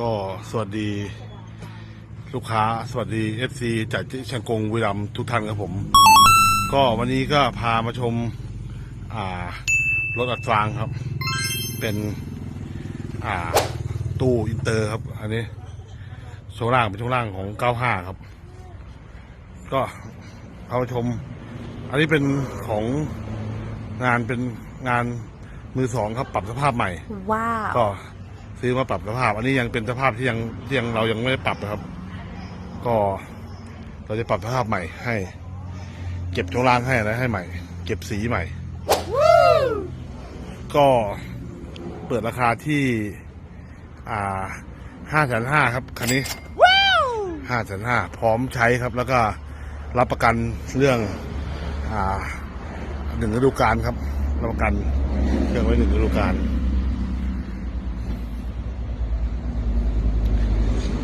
ก็สวัสดีลูกค้าสวัสดี FC จากที่ชังกงวิรัมย์ทุกท่านครับผม ก็วันนี้ก็พามาชมอ่ารถอัดฟางครับ เป็นอ่าตู้อินเตอร์ครับ อันนี้ช่วงล่างเป็นช่วงล่างของ 95 ครับ ก็พามาชม อันนี้เป็นของงานเป็นงานมือสองครับปรับสภาพใหม่ว้าวก็ ซื้อมาปรับสภาพ อันนี้ยังเป็นสภาพที่ยังที่ยังเรายังไม่ได้ปรับนะครับ ก็เราจะปรับสภาพใหม่ให้ เก็บช่วงล่างให้อะไรให้ใหม่ เก็บสีใหม่ ก็เปิดราคาที่ อ่าห้าแสนห้าครับคันนี้ห้าแสนห้าพร้อมใช้ครับ แล้วก็รับประกันเรื่อง อ่าหนึ่งฤดูกาลครับ รับประกันเครื่องไว้หนึ่งฤดูกาล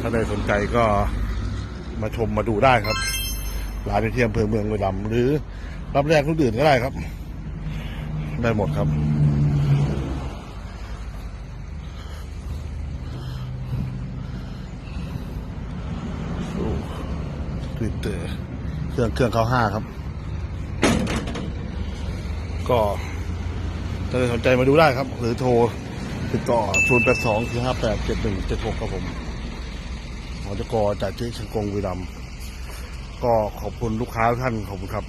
ถ้าใดสนใจก็มาชมมาดูได้ครับร้านในที่อำเภอเมืองบุรีรัมย์หรือรับแรกรุ่นอื่นก็ได้ครับ ได้หมดครับทวิตเตอร์เครื่องเครื่องเขาห้าครับ ก็ถ้าสนใจมาดูได้ครับ หรือโทรติดต่อ0 8 2 4 5 8 7 1 7 6ครับผม หอจกจากเจ๊ชังกงวีรัมย์ก็ขอบคุณลูกค้าท่านขอบคุณครับ